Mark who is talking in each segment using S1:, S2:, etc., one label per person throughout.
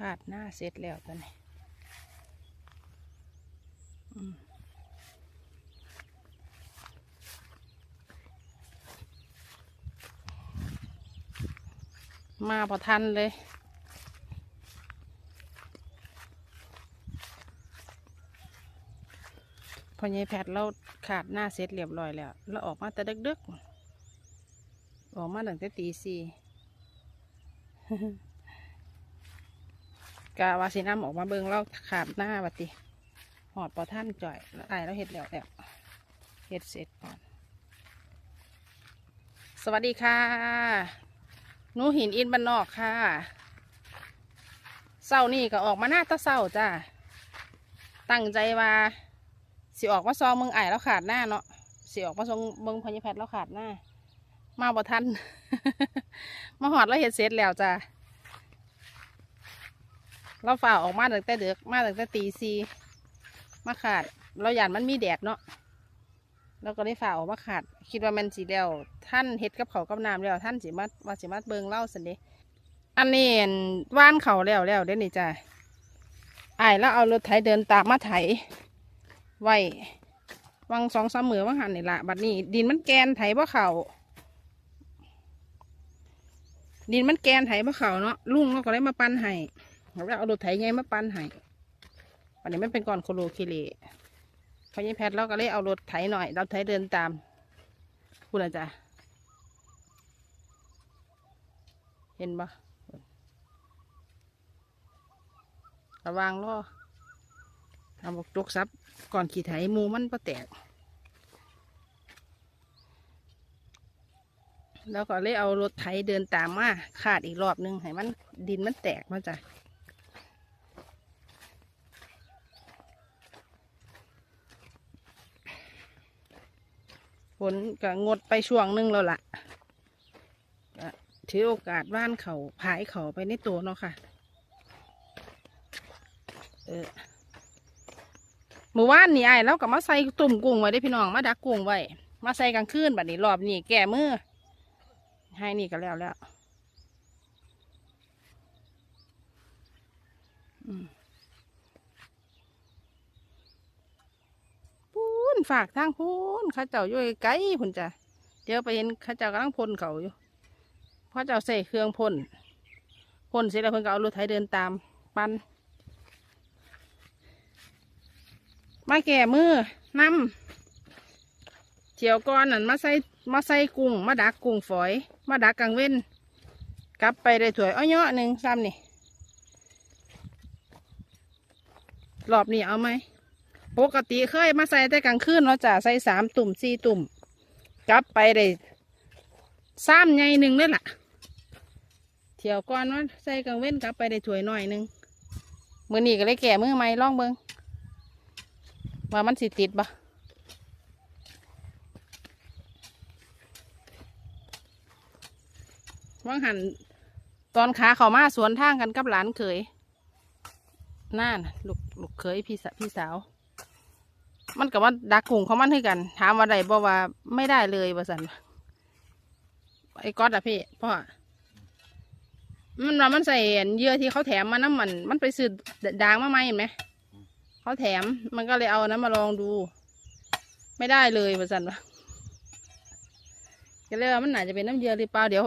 S1: ขาดหน้าเสร็จแล้วตอนนี้มาพอทันเลยพอใหญายแพทย์เราขาดหน้าเสร็จเรียบร้อยแล้ว เราออกมาแต่ดึกๆ ออกมาตั้งแต่ตีสี่ กะว่าสิน้ำออกมาเบิงเราขาดหน้าบัติหอดปอท่านจ่อยแล้วไอเราเห็ดแล้วแล้วเห็ดเสร็จก่อน สวัสดีค่ะหนูหินอินบันนอกค่ะเศร้านี่ก็ออกมาหน้าตาเศร้าจ้าตั้งใจว่าสิออกมาซองเมืองไอายแล้วขาดหน้าเนาะสิออกมาซองเมืองพญาแพทย์แล้วขาดหน้า มาบ่ทัน มาหอดแล้วเห็ดเสร็จแล้วจ้า เราฝ่าออกมาตั้งแต่เด็กมาตั้งแต่ตีซีมาขาด เราหยานมันมีแดดเนาะเราก็ได้ฝ่าออกมาขาด คิดว่ามันสีแล้วท่านเฮ็ดกับเขากับน้ำแล้วท่านสิมาว่าสิมาเบิงเล่าสันเดอันนี้อั่นว่านเขาแล้วแล้วเด้นี่จ้ะอ้ายแล้วเอารถไถเดินตามมาไถไว้วังสองสามมือว่างหันนี่ละบัดนี้ ดินมันแกนไถบ่เขาดินมันแกนไถบ่เขาเนาะลุงเราก็เลยมาปั้นให้ เราเอารถไถใหญ่มาปั้นให้วันนี้มันเป็นก่อนโคโลคิเลพอยี่แพทเราก็เลยเอารถไถหน่อย เราไถเดินตามพูดนะจ๊ะเห็นปะระวังล้อทำบอกจกซับก่อนขี่ไถมูมันก็แตก แล้วก็เลยเอารถไถเดินตามมาขาดอีกรอบนึงให้มันดินมันแตกมาจ้ะ ฝนก็งดไปช่วงหนึงแล้วล่ะถือโอกาสว่านเขาผายเขาไปในตัวเนาะค่ะ เออมือว่านนี่ไอ้ายแล้วก็มาใส่ตุ่มกุ้งไว้ได้พี่น้องมาดักกุ้งไว้ มาใส่กลางคืนบัดนี้รอบนี้แก่มือให้นี่ก็แล้วแล้ว อืม พูน ฝากทางพูนข้าเจ้าอยู่ไกลพุ่นจ้ะเดี๋ยวไปเห็นข้าเจ้ากำลังพ่นเขาอยู่เพราเจ้าใส่เครื่องพ่นพ่นเสร็จแล้วเพิ่นก็เอารถไถเดินตามปันมาแก่มือนำเที่ยวก่อนนั่นมาใส่มาใส่กุ้งมาดักกุ้งฝอย มาดักกลางเว้นกลับไปได้ถวยอ้อยเยอะหนึ่งซ้ำนี่รอบนี้เอาไหม ปกติเคยมาใส่แต่กลางคืนเนาะจ้ะใส่สามตุ่มสี่ตุ่ม กลับไปได้ซ้ำใหญ่หนึ่งเลยล่ะ เที่ยวก่อนว่าใส่กลางเว้นกลับไปได้ถ้วยหน่อยหนึ่งมือนี้ก็เลยแก่มือใหม่ลองเบิงว่ามันสิติดปะว่างหันตอนขาเขามาสวนทางกันกับหลานเขยน่านลูกลูกเขยพี่สะพี่สาว มันกับว่าดักกุ้งเขามันให้กัน ถามว่าใดบอกว่าไม่ได้เลยว่าสันไอ้ก๊อตอะพี่พ่อมันว่ามันใส่เหยื่อที่เขาแถมมาน้ำมัน มันไปซื้อดางมาไหมเห็นไหมเขาแถมมันก็เลยเอานั้นมาลองดู ไม่ได้เลยว่าสันวะก็เลยว่ามันอาจจะเป็นน้ำเยื่อหรือเปล่าเดี๋ยว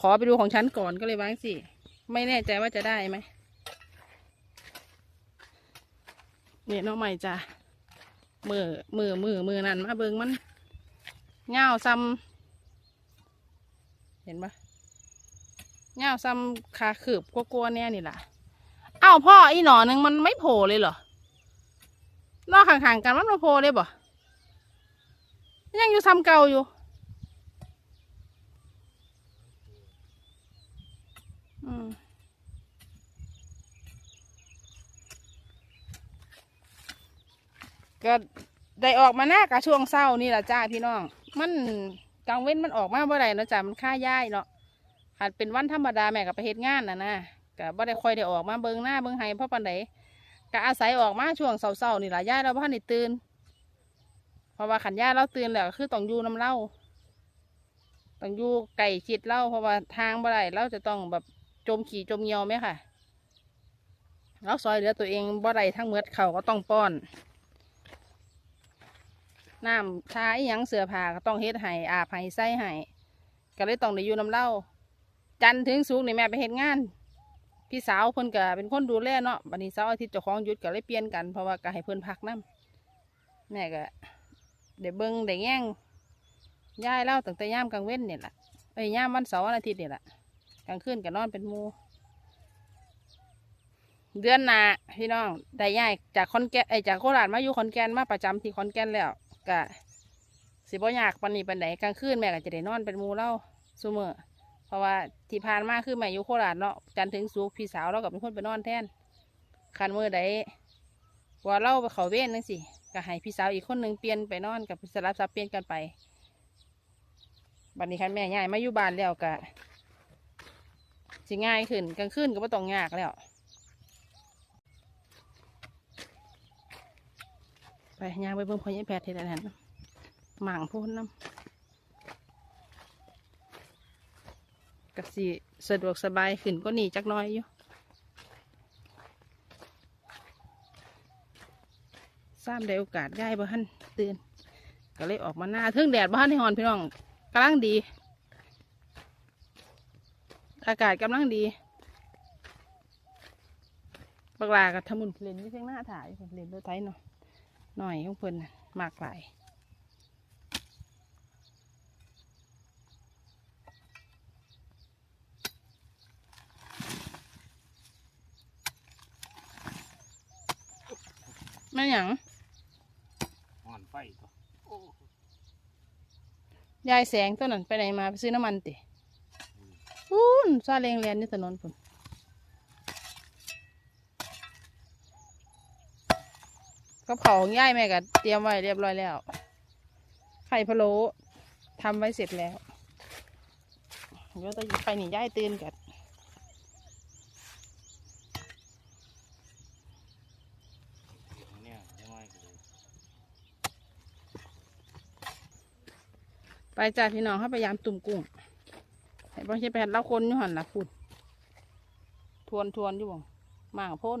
S1: ขอไปดูของฉันก่อนก็เลยวางสิไม่แน่ใจว่าจะได้ไหมเนี่ยน้องใหม่จ้ะ มือมือมือมือนั่นมาเบิงมันเงาซ้ำเห็นปะเงาซ้ำขาขืบกลัวๆเนี่ยนี่ล่ะเอ้าพ่ออีหนอหนึ่งมันไม่โผล่เลยเหรอนอกห่างๆกันมันมาโผล่เลยบ่ยังอยู่ซ้ำเก่าอยู่อืม ก็ได้ออกมาหน้ากะช่วงเศร้านี่แหละจ้าพี่น้อง มันกลางเว้นมันออกมาเมื่อไรเนาะจ้ามันค่าย่ายเนาะหากเป็นวันธรรมดาแม่ก็ไปเฮ็ดงานนะนะก็บ่ได้คอยได้ออกมาเบิงหน้าเบิงไห้เพราะปันใดก็อาศัยออกมาช่วงเศร้าๆนี่แหละย่ายเราพันได้ตื่นเพราะว่าขันย่าเราตื่นแล้วคือต้องอยู่น้ำเล่าต้องอยู่ไก่ชิดเล่าเพราะว่าทางบ่ได้เราจะต้องแบบจมขี่จมเหี่ยวไหมค่ะเราซอยเหลือตัวเองบ่ได้ทั้งเมือเขาก็ต้องป้อน น้ำชาอหยังเสือผ้าก็ต้องเฮ็ดให้อาบให้ใส่ให้ก็เลยต้องได้อยู่น้ำเล่า จันถึงสุกนี่แม่ไปเฮ็ดงาน พี่สาวเพิ่นก็เป็นคนดูแลเนาะบัดนี้เสาร์อาทิตย์เจ้าของหยุดก็เลยเปลี่ยนกันเพราะว่าก็ให้เพิ่นพักน้ำแม่ก็ได้เบิ่งได้แง่งย้ายเล่าตั้งแต่ย่ามกลางเว้นเนี่ยแหละเอ้ยย่ามวันเสาร์วันอาทิตย์เนี่ยแหละกลางคืนก็นอนเป็นมูเดือนหน้าพี่น้องได้ย้ายจากคอนแก่นไอจากโคราชมาอยู่ขอนแก่นมาประจำที่ขอนแก่นแล้ว ก็สิบ่ยากปันนี้ปันไหนกลางคืนแม่ก็จะได้นอนเป็นมูเล่าซุมือเพราะว่าที่ผ่านมาคือแม่อยู่โคราชเนาะจันถึงสุกพี่สาวเราก็เป็นคนไปนอนแทนคันมือใดว่าเราไปเขาเว้นนั่นสิก็ให้พี่สาวอีกคนหนึ่งเปลี่ยนไปนอนกับสลับสับเปลี่ยนกันไปบัดนี้คันแม่ย้ายมาอยู่บ้านแล้วก็สิง่ายขึ้นกลางคืนก็ไม่ต้องยากแล้ว ไปย่างไปเบิ่งพอยายแพทย์ที่ไหนนั่นหมางพูนน้ำกสิสะดวกสบายขึ้นก็หนีจักน้อยอยู่ซ้ำได้โอกาสย้ายบ้านตื่นก็เลยออกมาหน้าเทิงแดดบ้านที่หอนพี่น้องกำลังดี อากาศกำลังดีปากลากับทมุนเล่นที่เพียงหน้าถ่ายเล่นรถไถหน่อย หน่อยของเพิ่นน่ะมากหลายแม่หยัง
S2: ห่อนไฟตัว
S1: ยายแสงตัวนั้นไปไหนมา ไปซื้อน้ำมันติพูนซาเลงเรียนนี่ถนนพุ่น กับเขาวของยายแม่ก็เตรียมไว้เรียบร้อยแล้ว ไข่พะโล้ทำไว้เสร็จแล้วเดี๋ยวต้องไปหนีย่ายตื่นกันไปจ้าพี่น้องเขาพยายามตุ่มกุ้งให้บ่ใช่ไปหัดเล่าคนอยู่หันละคุณทวนทวนอยู่บ่มากพ่น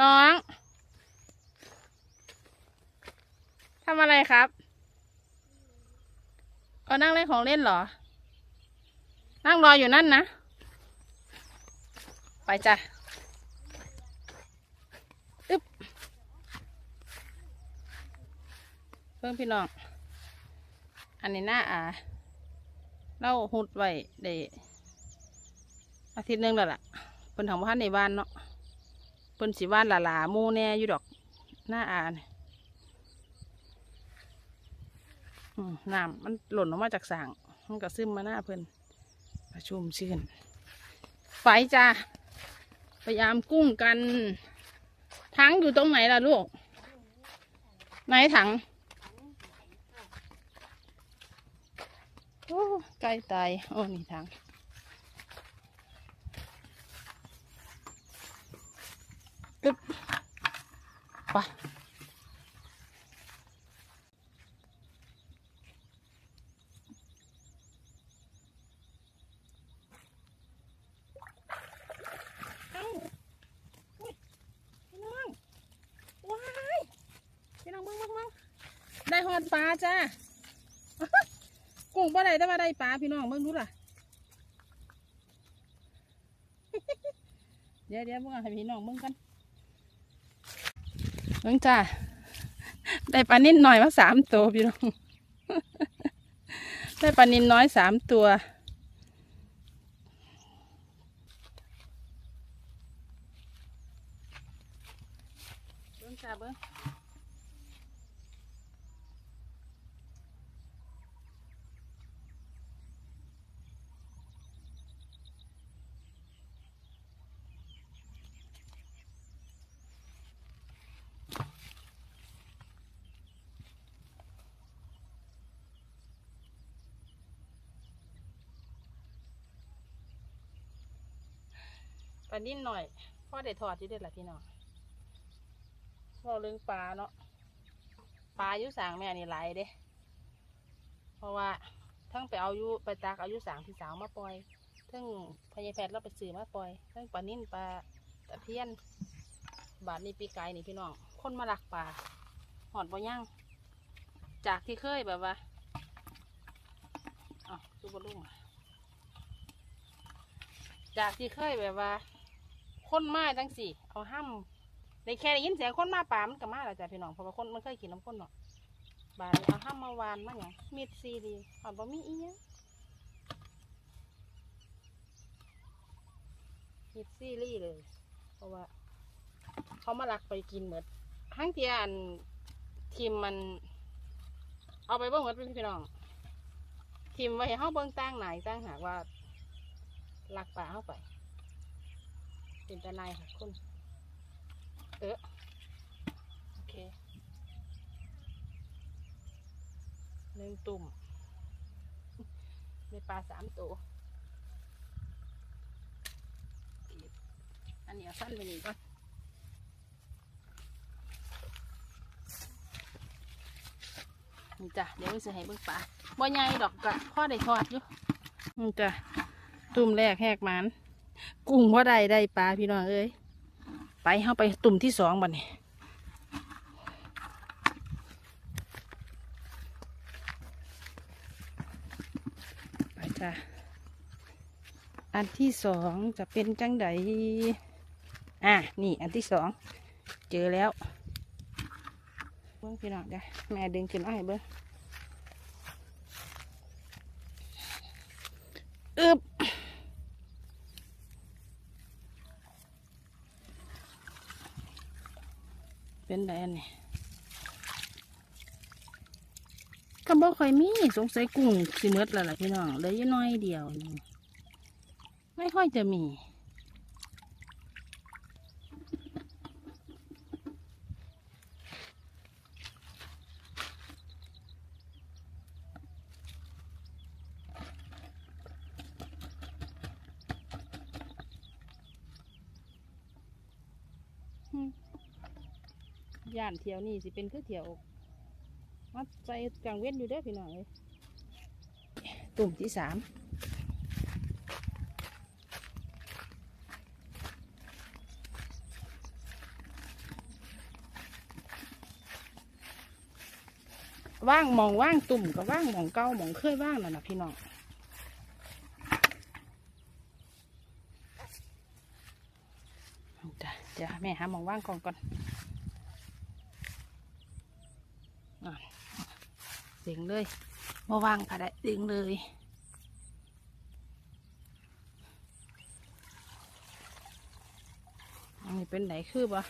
S1: น้องทำอะไรครับเอานั่งเล่นของเล่นเหรอ นั่งรออยู่นั่นนะ ไปจ้ะอึ๊บเพิ่งพี่น้อง อันนี้หน้าอ่าเล่าหุดไว้ได้อาทิตย์หนึงแล้วล่ะเพิ่นทำบ้านในบ้านเนาะ เพิ่นสิบ้านหลาๆหมูแน่อยู่ดอกหน้าอ่านน้ำมันหล่นออกมาจากสางมันก็ซึมมาหน้าเพิ่นประชุมชื่น ไฟจ้าพยายามกุ้งกัน ถังอยู่ตรงไหนล่ะลูก ไหนถังโอ้ใกล้ตายโอ้นี่ทาง ตึ๊บไปเอ้าอุ๊ยพี่น้องว้ายพี่น้องเบิ่งเบิ่ งเบิ่งได้หอดปลาจ้ากุ้งปลาได้แต่ว่าได้ปลาพี่น้องเบิ่งดูล่ะเดี๋ยวเดี๋ยวเบิ่งให้พี่น้องเบิ่งกัน น้องจ้าได้ปลานิ่นหน่อยมาสามตัวพี่น้อง ได้ปลานินน้อยสามตัว ลานิ่นหน่อยพ่อได้ทอดที่เด็ดละพี่น้องพ่อเรื่องปลาเนาะปลาอยุสางแม่นี่ไหลเด้เพราะว่าทั้งไปเอายุไปตักอายุสางพี่สาวมาปล่อยทั้งพญาแพทย์เราไปซื้อมาปล่อยทั้งปลานิ่นปลาตะเพียน บาทนี้ปีไกายนี่พี่น้องคนมาหลักปลาหอดบ่ย่างจากที่เคยแบบว่าอ๋อคือบลุ่งจากที่เคยแบบว่า คนมาจังสิเอาห้ำในแค่ได้ยินเสียงคนมาป่ามันก็มาแล้วจ้ะพี่น้องเพราะว่าคนมันเคยกินน้ำคนเนาะบาดเอาห้ำมมาวานมาอย่างมีดซีดีหอดบ่มีอีหยังมีดซีรีเลย เพราะว่า เขามาลักไปกินเหมือนทั้งเทียอันทีมมัน เอาไปเบิ่งเหมือนเป็นพี่น้องทีมไว้ให้เขาเบิ่งตั้งไหนตั้งหากว่าลักป่าเข้าไป เป็นตาในายค่ะคุณเออโอเคหนึ่งตุ่มในปลาสามตัวอันนี้อาสั้นไปนี่ก่อนนี่จ้ะเดี๋ยวจะให้เบิ่งปลาบ่ใหญ่ดอกกะพ่อได้ทอดอยู่นี่จ้ะตุ่มแรกแหกมัน กุ้งพ่อได้ได้ปลาพี่น้องเอ้ยไปเข้าไปตุ่มที่สองบัดนี้ไปจ้ะอันที่สองจะเป็นจังไดอะนี่อันที่สองเจอแล้วเบิ้งพี่น้องจ้ะแม่ดึงขึ้นมาให้เบิ้งอึบ เป็นไรอันนี้ก็บอกค่อยมีสงสัยกุ้งสิเมดแล้วล่ะพี่น้องเลยยน้อยเดียว ไม่ค่อยจะมี ย่านเที่ยวนี่สิเป็นคือเที่ยวมาใจกลางเว้นอยู่เด้อพี่น้องเอ้ยตุ่มที่สามว่างมองว่างตุ่มก็ว่างมองเก้าหมองเคยว่างนั่นนะพี่น้องจะเดี๋ยวแม่หามองว่างก่อนก่อน อะ ดึงเลยมาวางก็ได้ดึงเลยอันนี้เป็นไหนคือบ่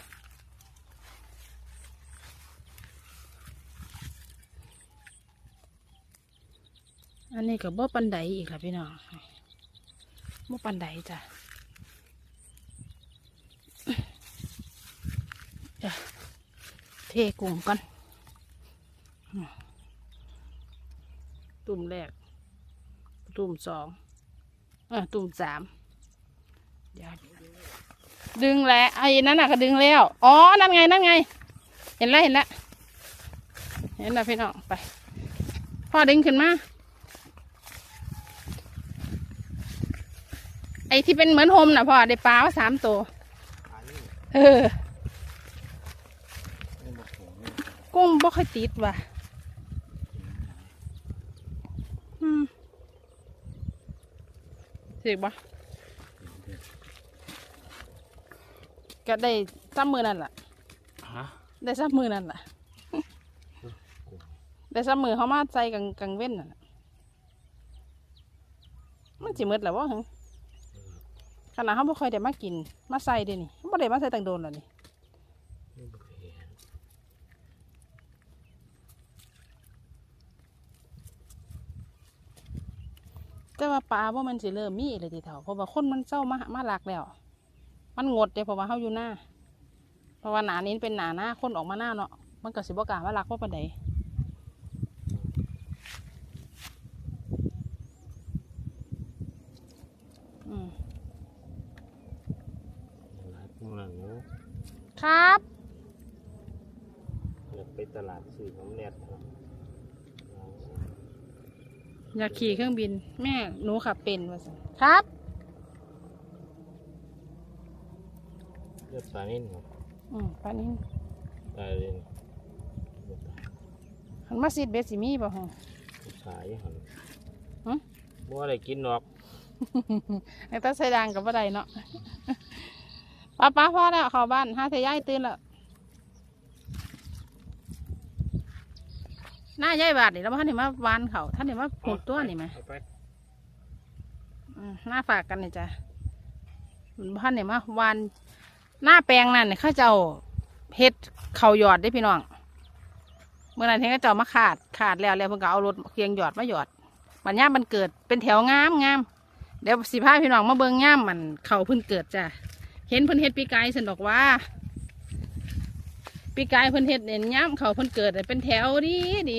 S1: อันนี้กับบ่ปันไดอีกค่ะพี่น้องบ่ปันไดจ้ะจ้ะเทกุ้งก่อน ตุ่มแรก ตุ่มสองเออตุ่มสามเดี๋ยวดึงแล้วไอ้นั่นน่ะก็ดึงแล้ว อ๋อ นั่นไง นั่นไง เห็นแล้วเห็นแล้วเห็นแล้วพี่น้องไป พ่อดึงขึ้นมา ไอ้ที่เป็นเหมือนโฮมน่ะพ่อได้ปลาว่าสามตัว
S2: อันนี้
S1: เออ
S2: นี่บอกผมนี่
S1: กุ้งบ่ค่อยติดว่ะ อืม สิบ่ก็ได้ซ้ำมือนั่นล่ะ
S2: ฮะ
S1: ได้ซ้ำมือนั่นล่ะได้ซ้ำมือเขามาใส่กังกังเว้นน่ะมันสิหมืดแล้ววะฮะขนาดเขาบ่ค่อยได้มากิน มาใส่เด้นี่เขาบ่ได้มาใส่ตังโดนแล้วนี่
S2: นี่บอกเห็น
S1: แต่ว่าป ลาว่ามันสิเริ่มมีเลยทีเถาเพราะว่าคนมันเศร้ามามาหลักแล้ว มันงดเด้เพราะว่าเขาอยู่หน้า เพราะว่าหนานี้เป็นหนาหน้าคนออกมาหน้าเนาะ มันก็สิบกล้ามาหลักว่าปานใดอืม
S2: หลายผู้หลังเนาะ
S1: ครับ
S2: อยากไปตลาดซื้อของแนทครับ
S1: อยากขี่เครื่องบิน แม่หนูขับเป็นมาสิครับ เลื
S2: อดปลานิ่นครับ
S1: อืมปานนี้
S2: ปลานิ่น
S1: หันมาซิดเบสิมีบ่ฮะ
S2: สายหันบัวอะไรกินหรอก
S1: ไอ้ตาใส่ดังกับบัวใดเนาะป้าป้าพ่อแล้วเข้าบ้านห้าเทย่ายตื่นแล้ว หน้ายายบาดนี่แล้วท่านเห็นมาวานเขาท่านเห็นมาผูดตัวนี่ไหม
S2: เอาไป
S1: อืมหน้าฝากกันนี่จ้ะท่านเห็นมาวานหน้าแปลงนั่นเนี่ยเขาเจ้าเฮ็ดเขาหยอดได้พี่น้องเมื่อนั้นเห็นเขาเจ้ามาขาดขาดแล้วแล้วเพิ่นก็เอารถเคียงหยอดมาหยอดบัดย่ามมันเกิดเป็นแถวงามงามเดี๋ยวสิพาพี่น้องมาเบิ่งย่ามมันเขาเพิ่นเกิดจ้ะเห็นเพิ่นเฮ็ดปีกายสันดอกว่า ปีกายเพิ่นเฮ็ดเนี่ยย้ำเขาเพิ่นเกิดเป็นแถวดีดี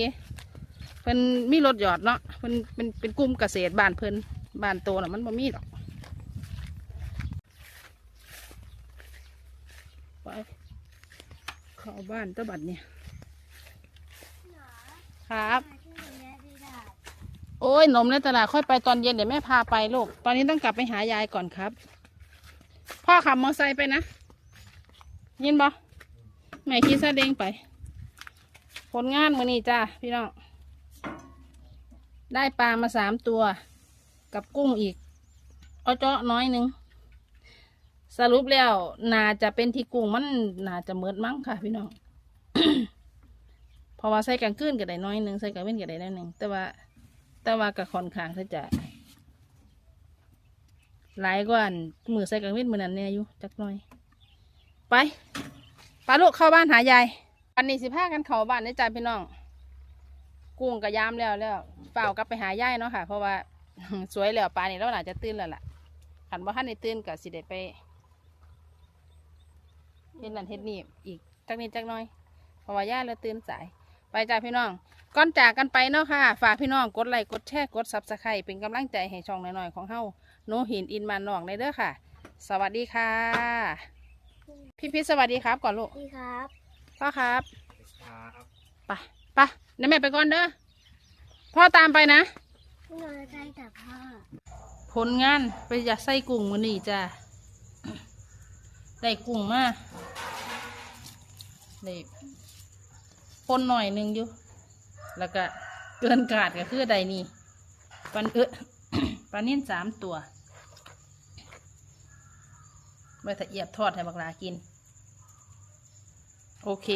S1: เพิ่นมีรถหยอดเนาะเพิ่นเป็นเป็นกลุ่มเกษตรบ้านเพิ่นบ้านโตน่ะมันบ่มีดอกไปเข้าบ้านตะบัดเนี่ยครับ โอ้ยนมในตลาดค่อยไปตอนเย็นเดี๋ยวแม่พาไปลูก ตอนนี้ต้องกลับไปหายายก่อนครับ พ่อขับมอเตอร์ไซค์ไปนะ ยินบ่ แม่ขี่ซาเด้งไป ผลงานมือนี้จ้าพี่น้อง ได้ปลามาสามตัว กับกุ้งอีก เอาเจาะน้อยหนึ่ง สรุปแล้วน่าจะเป็นที่กุ้งมันน่าจะเมิดมั้งค่ะ พี่น้อง เพราะว่าใส่กลางคืนก็ได้น้อยหนึ่งใส่กลางเว้นก็ได้น้อยหนึ่งแต่ว่า แต่ว่ากับคอนขางที่จะหลายกว่ามือใส่กลางเว้นมือนั้นเนี่ยอยู่จักหน่อย ไป ปลาลูกเข้าบ้านหายายอันนี้สิพากันเข้าบ้านได้จ้าพี่น้อง กุ้งกระยามแล้วแล้วเปล่ากลับไปหายายเนาะค่ะ เพราะว่า สวยแล้วปลานี่เราอาจะตื่นแล้วล่ะขันว่าท่านในตื่นกับสิเดไปเฮ็ดนั่นเฮ็ดนี่อีกจักนิดจักน้อยเพราะว่าย่าเราตื่นสาย ไปจ้าพี่น้อง ก่อนจากกันไปเนาะค่ะ ฝากพี่น้องกดไลค์กดแชร์กดซับสไครต์เป็นกำลังใจให้ช่องหน้อยๆของเฮาโนหินอินมานนองในเด้อค่ะ สวัสดีค่ะ พี่พิษสวัสดีครับก่อนลูก
S3: นี่ครับ
S1: พ่อครับ
S2: ครับ
S1: ไปไปเดี๋ยวแม่ไปก่อนเด้อพ่อตามไปนะ
S3: พี่นอนใกล้กับพ่อ
S1: ผลงานไปอยากใส่กุ้งมือนี่จ้าได้กุ้งมาได้ปนหน่อยหนึงอยู่ แล้วก็เกินกาดก็คือใดนี่ปันเออปลานิ่นสามตัว ไว้ถ้าเอียบทอดให้บักลากิน โอเค